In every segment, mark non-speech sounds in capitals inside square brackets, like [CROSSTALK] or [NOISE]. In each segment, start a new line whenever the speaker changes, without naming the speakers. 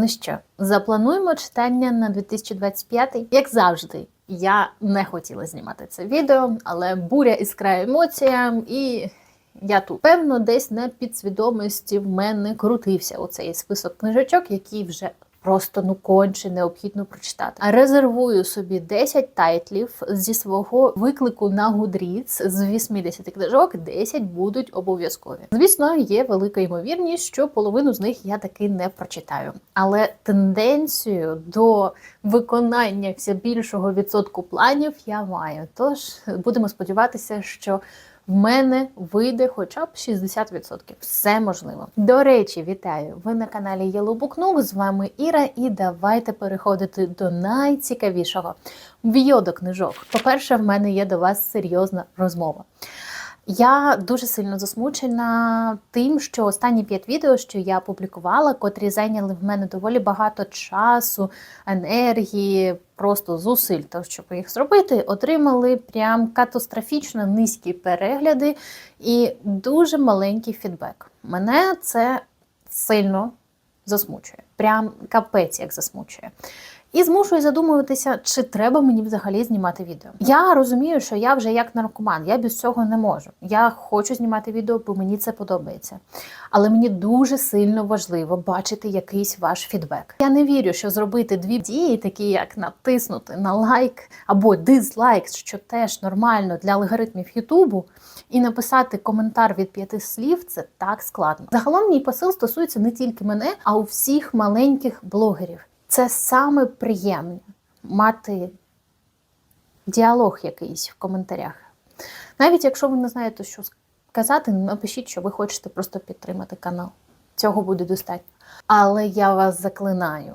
Ну що, заплануємо читання на 2025, як завжди. Я не хотіла знімати це відео, але буря іскра емоціям, і я тут певно десь на підсвідомості в мене крутився оцей список книжечок, які вже просто ну конче необхідно прочитати. Резервую собі 10 тайтлів зі свого виклику на Goodreads з 80 книжок, 10 будуть обов'язкові. Звісно, є велика ймовірність, що половину з них я таки не прочитаю. Але тенденцію до виконання все більшого відсотку планів я маю. Тож будемо сподіватися, що в мене вийде хоча б 60%. Все можливо. До речі, вітаю! Ви на каналі Yellow Nook, З вами Іра, і давайте переходити до найцікавішого в'йо до книжок. По-перше, в мене є до вас серйозна розмова. Я дуже сильно засмучена тим, що останні п'ять відео, що я публікувала, котрі зайняли в мене доволі багато часу, енергії, просто зусиль, того, щоб їх зробити, отримали прям катастрофічно низькі перегляди і дуже маленький фідбек. Мене це сильно засмучує. Прям капець як засмучує. І змушує задумуватися, чи треба мені взагалі знімати відео. Я розумію, що я вже як наркоман, я без цього не можу. Я хочу знімати відео, бо мені це подобається. Але мені дуже сильно важливо бачити якийсь ваш фідбек. Я не вірю, що зробити дві дії, такі як натиснути на лайк або дизлайк, що теж нормально для алгоритмів Ютубу, і написати коментар від п'яти слів це так складно. Загалом мій посил стосується не тільки мене, а у всіх маленьких блогерів. Це саме приємне мати діалог якийсь в коментарях. Навіть якщо ви не знаєте, що сказати, напишіть, що ви хочете просто підтримати канал. Цього буде достатньо. Але я вас заклинаю: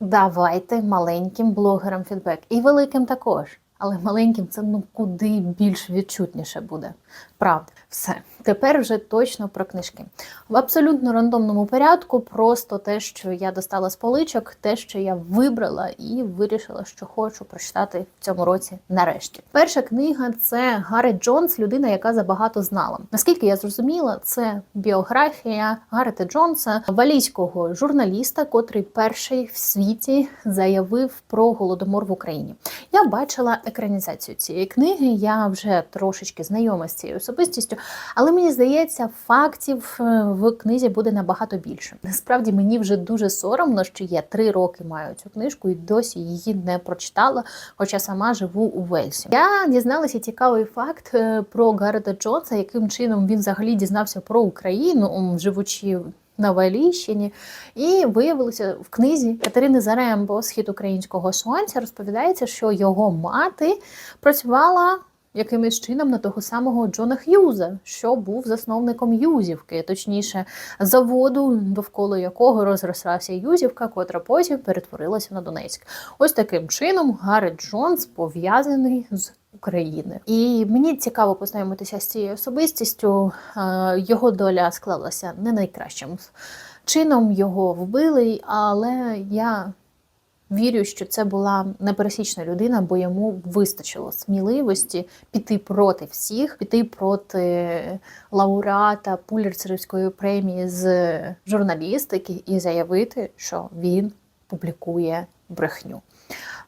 давайте маленьким блогерам фідбек. І великим також. Але маленьким це ну куди більш відчутніше буде. Правда, все. Тепер вже точно про книжки. В абсолютно рандомному порядку, просто те, що я достала з поличок, те, що я вибрала і вирішила, що хочу прочитати в цьому році нарешті. Перша книга це Гаррет Джонс, людина, яка забагато знала. Наскільки я зрозуміла, це біографія Гаррета Джонса, валійського журналіста, котрий перший в світі заявив про голодомор в Україні. Я бачила екранізацію цієї книги, я вже трошечки знайома з цією особистістю, але мені здається, фактів е, в книзі буде набагато більше. Насправді мені вже дуже соромно, що я три роки маю цю книжку і досі її не прочитала, хоча сама живу у Вельсі. Я дізналася цікавий факт е, про Гаррета Джонса, яким чином він взагалі дізнався про Україну, живучи. На Валіщині, і виявилося в книзі Катерини Зарембо Схід українського сонця розповідається, що його мати працювала якимось чином на того самого Джона Х'юза, що був засновником Юзівки, точніше, заводу, довкола якого розрослася Юзівка, котра потім перетворилася на Донецьк. Ось таким чином Гаррет Джонс пов'язаний з України. І мені цікаво познайомитися з цією особистістю. Його доля склалася не найкращим чином, його вбили, але я Вірю, що це була непересічна людина, бо йому вистачило сміливості піти проти всіх, піти проти лауреата Пулерцерівської премії з журналістики і заявити, що він публікує брехню.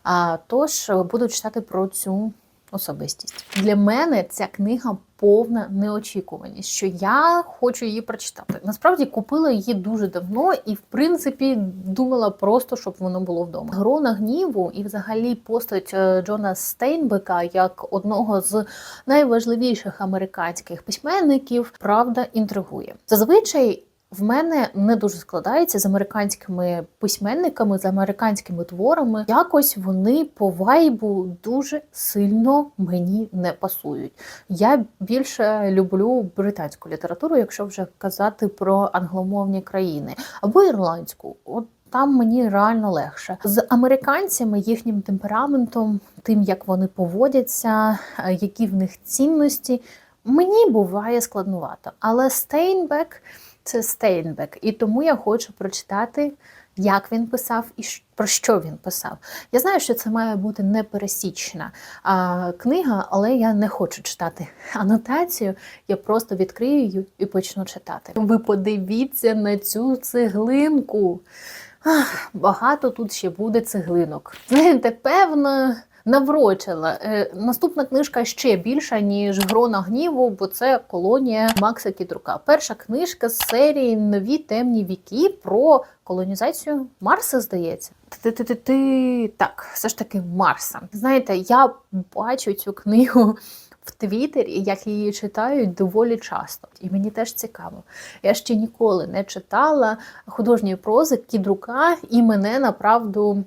А тож буду читати про цю особистість. Для мене ця книга повна неочікуваність, що я хочу її прочитати. Насправді купила її дуже давно і, в принципі, думала просто, щоб воно було вдома. Грона гніву і, взагалі, постать е, Джона Стейнбека як одного з найважливіших американських письменників, правда, інтригує. Зазвичай. В мене не дуже складається з американськими письменниками, з американськими творами. Якось вони по вайбу дуже сильно мені не пасують. Я більше люблю британську літературу, якщо вже казати про англомовні країни або ірландську. От там мені реально легше з американцями, їхнім темпераментом, тим як вони поводяться, які в них цінності. Мені буває складнувато, але Стейнбек це Стейнбек. І тому я хочу прочитати, як він писав і про що він писав. Я знаю, що це має бути непересічна а, книга, але я не хочу читати [LAUGHS] анотацію. Я просто відкрию її і почну читати. Ви подивіться на цю цеглинку. Ах, багато тут ще буде цеглинок. Знаєте, певно. Наврочила. Е, наступна книжка ще більша, ніж Грона гніву, бо це колонія Макса Кідрука. Перша книжка з серії Нові темні віки про колонізацію Марса, здається. Ти-ти-ти-ти. Так, все ж таки Марса. Знаєте, я бачу цю книгу. В Твіттері, як її читають доволі часто, і мені теж цікаво. Я ще ніколи не читала художньої прози Кідрука, і мене направду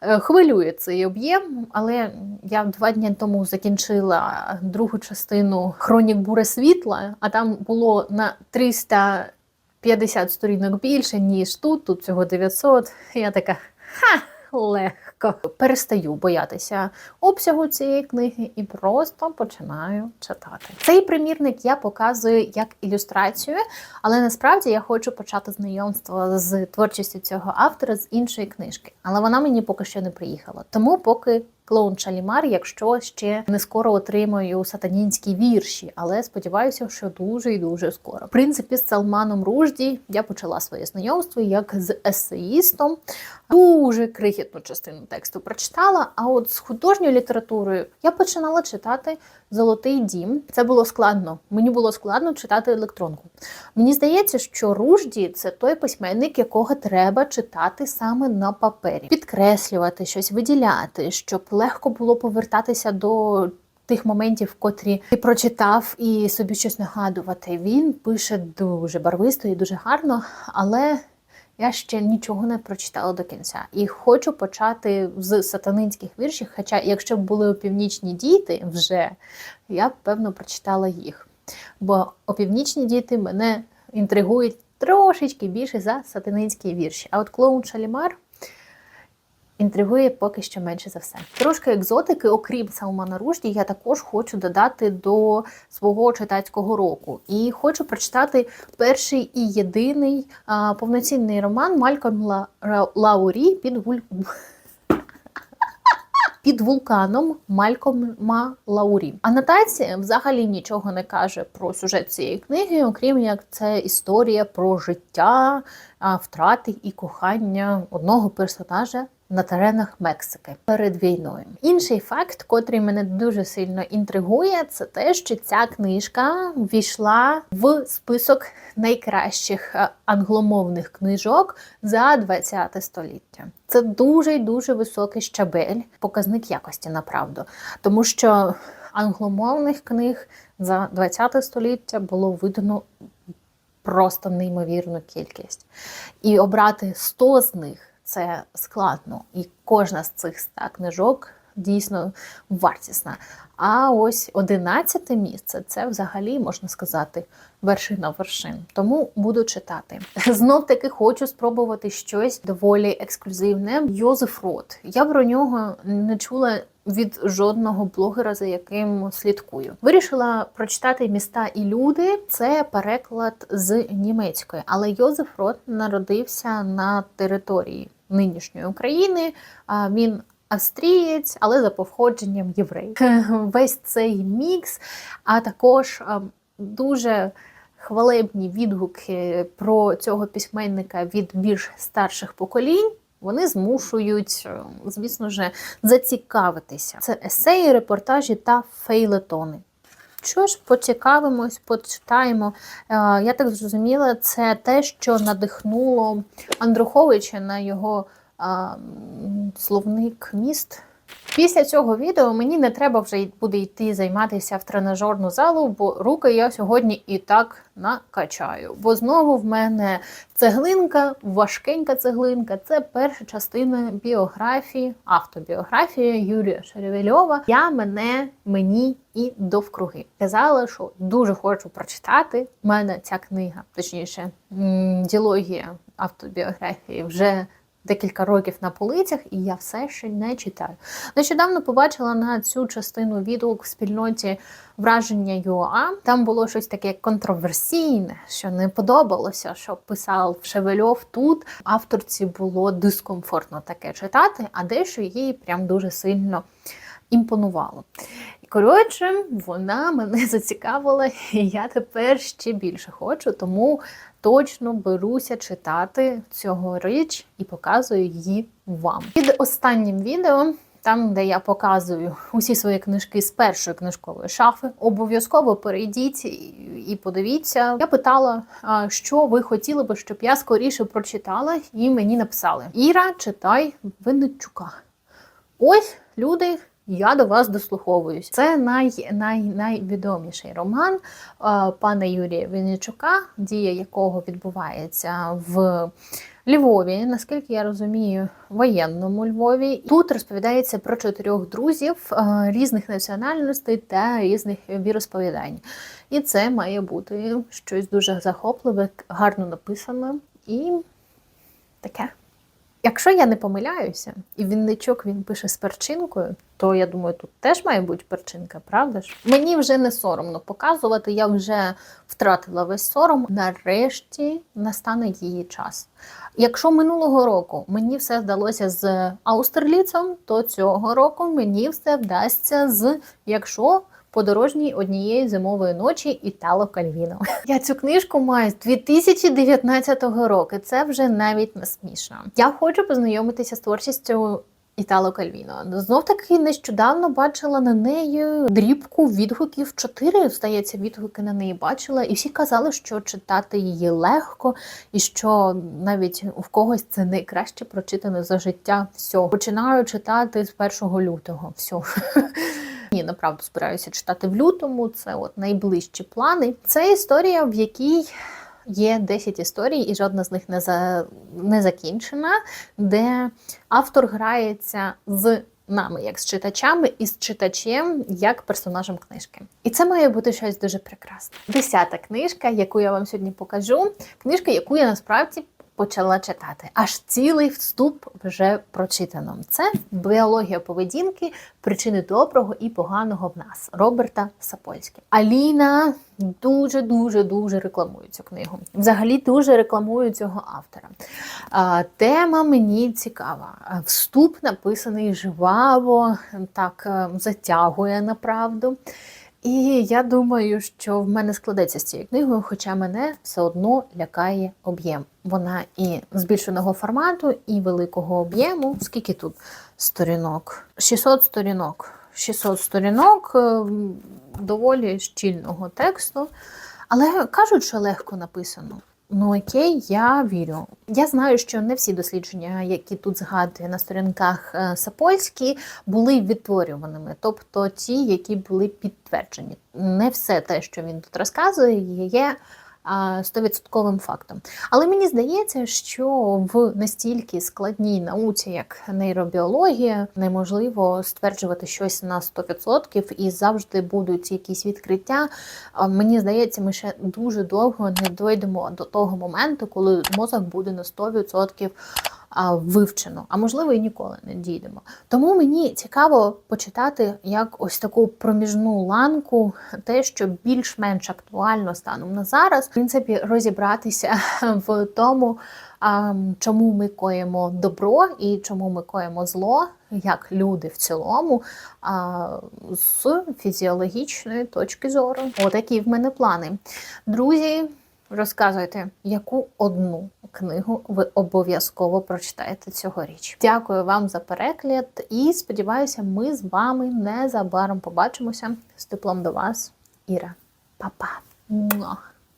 хвилює цей об'єм. Але я два дні тому закінчила другу частину Хронік Буре світла, а там було на 350 сторінок більше, ніж тут. Тут цього 900. Я така ха, легко. Перестаю боятися обсягу цієї книги і просто починаю читати. Цей примірник я показую як ілюстрацію, але насправді я хочу почати знайомство з творчістю цього автора з іншої книжки. Але вона мені поки що не приїхала. Тому поки клоун Шалімар, якщо ще не скоро отримаю сатанінські вірші, але сподіваюся, що дуже і дуже скоро. В принципі, з Салманом Ружді я почала своє знайомство як з есеїстом. Дуже крихітну частину тексту прочитала. А от з художньою літературою я починала читати Золотий дім. Це було складно. Мені було складно читати електронку. Мені здається, що Ружді це той письменник, якого треба читати саме на папері, підкреслювати щось, виділяти, щоб легко було повертатися до. Тих моментів, котрі ти прочитав і собі щось нагадувати. Він пише дуже барвисто і дуже гарно, але я ще нічого не прочитала до кінця. І хочу почати з сатанинських віршів. Хоча, якщо б були опівнічні діти вже, я б певно прочитала їх. Бо опівнічні діти мене інтригують трошечки більше за сатанинські вірші. А от клоун Шалімар інтригує поки що менше за все. Трошки екзотики, окрім Салмана Ружді, я також хочу додати до свого читацького року. І хочу прочитати перший і єдиний а, повноцінний роман Малькольм Ла... Лаурі під вуль... [LAUGHS] Під вулканом Малькома Лаурі. Анотація взагалі нічого не каже про сюжет цієї книги, окрім як це історія про життя, втрати і кохання одного персонажа на теренах Мексики перед війною. Інший факт, котрий мене дуже сильно інтригує, це те, що ця книжка війшла в список найкращих е, англомовних книжок за 20 століття. Це дуже дуже високий щабель, показник якості направду, тому що англомовних книг за 20 століття було видано. Просто неймовірну кількість. І обрати 100 з них це складно. І кожна з цих ста книжок дійсно вартісна. А ось одинадцяте місце це взагалі можна сказати вершина вершин. Тому буду читати. Знов таки хочу спробувати щось доволі ексклюзивне. Йозеф Рот. Я про нього не чула. Від жодного блогера, за яким слідкую, вирішила прочитати міста і люди. Це переклад з німецької, але Йозеф Рот народився на території нинішньої України. Він австрієць, але за походженням єврей. Весь цей мікс, а також дуже хвалебні відгуки про цього письменника від більш старших поколінь. Вони змушують, звісно ж, зацікавитися. Це есеї, репортажі та фейлетони. Що ж, поцікавимось, почитаємо. Я так зрозуміла, це те, що надихнуло Андруховича на його словник міст. Після цього відео мені не треба вже буде йти займатися в тренажерну залу, бо руки я сьогодні і так накачаю. Бо знову в мене цеглинка, важкенька цеглинка це перша частина біографії, автобіографії Юрія Шеревельова. Я мене, мені і довкруги. Казала, що дуже хочу прочитати. У мене ця книга, точніше, діологія автобіографії вже декілька років на полицях, і я все ще не читаю. Нещодавно побачила на цю частину відгук в спільноті враження ЮА. Там було щось таке контроверсійне, що не подобалося, що писав Шевельов тут. Авторці було дискомфортно таке читати, а дещо її прям дуже сильно імпонувало. Коротше, вона мене [LAUGHS] зацікавила, і я тепер ще більше хочу, тому точно беруся читати цього річ і показую її вам. Під останнім відео. Там, де я показую усі свої книжки з першої книжкової шафи, обов'язково перейдіть і подивіться. Я питала, що ви хотіли би, щоб я скоріше прочитала, і мені написали: Іра, читай Винничука. Ось люди. Я до вас дослуховуюсь. Це най, най, найвідоміший роман е, пана Юрія Винничука, дія якого відбувається в Львові, наскільки я розумію, воєнному Львові. Тут розповідається про чотирьох друзів е, різних національностей та різних віросповідань. І це має бути щось дуже захопливе, гарно написане і таке. Якщо я не помиляюся, і Вінничок він пише з перчинкою, то я думаю, тут теж має бути перчинка, правда ж? Мені вже не соромно показувати, я вже втратила весь сором. Нарешті настане її час. Якщо минулого року мені все вдалося з Аустерліцем, то цього року мені все вдасться з якщо. Подорожній однієї зимової ночі Італо Кальвіно. Я цю книжку маю з 2019 року. Це вже навіть не смішно. Я хочу познайомитися з творчістю Італо Кальвіно. Знов таки нещодавно бачила на неї дрібку відгуків. Чотири, здається, відгуки на неї бачила, і всі казали, що читати її легко, і що навіть в когось це найкраще прочитане за життя. Все. Починаю читати з 1 лютого. Все. [LAUGHS] Ні, направду збираюся читати в лютому. Це от найближчі плани. Це історія, в якій є 10 історій, і жодна з них не за не закінчена, де автор грається з нами, як з читачами, і з читачем як персонажем книжки. І це має бути щось дуже прекрасне. Десята книжка, яку я вам сьогодні покажу, книжка, яку я насправді почала читати. Аж цілий вступ вже прочитано. Це біологія поведінки, причини доброго і поганого в нас Роберта Сапольське. Аліна дуже дуже дуже рекламує цю книгу. Взагалі дуже рекламую цього автора. Тема мені цікава. Вступ написаний жваво, так е, затягує на правду. І я думаю, що в мене складеться з цією книгою, хоча мене все одно лякає об'єм. Вона і збільшеного формату, і великого об'єму. Скільки тут сторінок? 600 сторінок. 600 сторінок е, доволі щільного тексту. Але кажуть, що легко написано. Ну окей, я вірю. Я знаю, що не всі дослідження, які тут згадує на сторінках е, Сапольські, були відтворюваними, тобто ті, які були підтверджені. Не все те, що він тут розказує, є стовідсотковим фактом. Але мені здається, що в настільки складній науці, як нейробіологія, неможливо стверджувати щось на 100% і завжди будуть якісь відкриття. Мені здається, ми ще дуже довго не дойдемо до того моменту, коли мозок буде на 100% вивчено, а можливо і ніколи не дійдемо. Тому мені цікаво почитати як ось таку проміжну ланку, те, що більш-менш актуально станом на зараз, в принципі, розібратися [LAUGHS] в тому, чому ми коїмо добро і чому ми коїмо зло, як люди в цілому, з фізіологічної точки зору. Отакі в мене плани. Друзі. Розказуйте, яку одну книгу ви обов'язково прочитаєте цьогоріч. Дякую вам за перегляд і сподіваюся, ми з вами незабаром побачимося з теплом до вас, Іра. Па-па!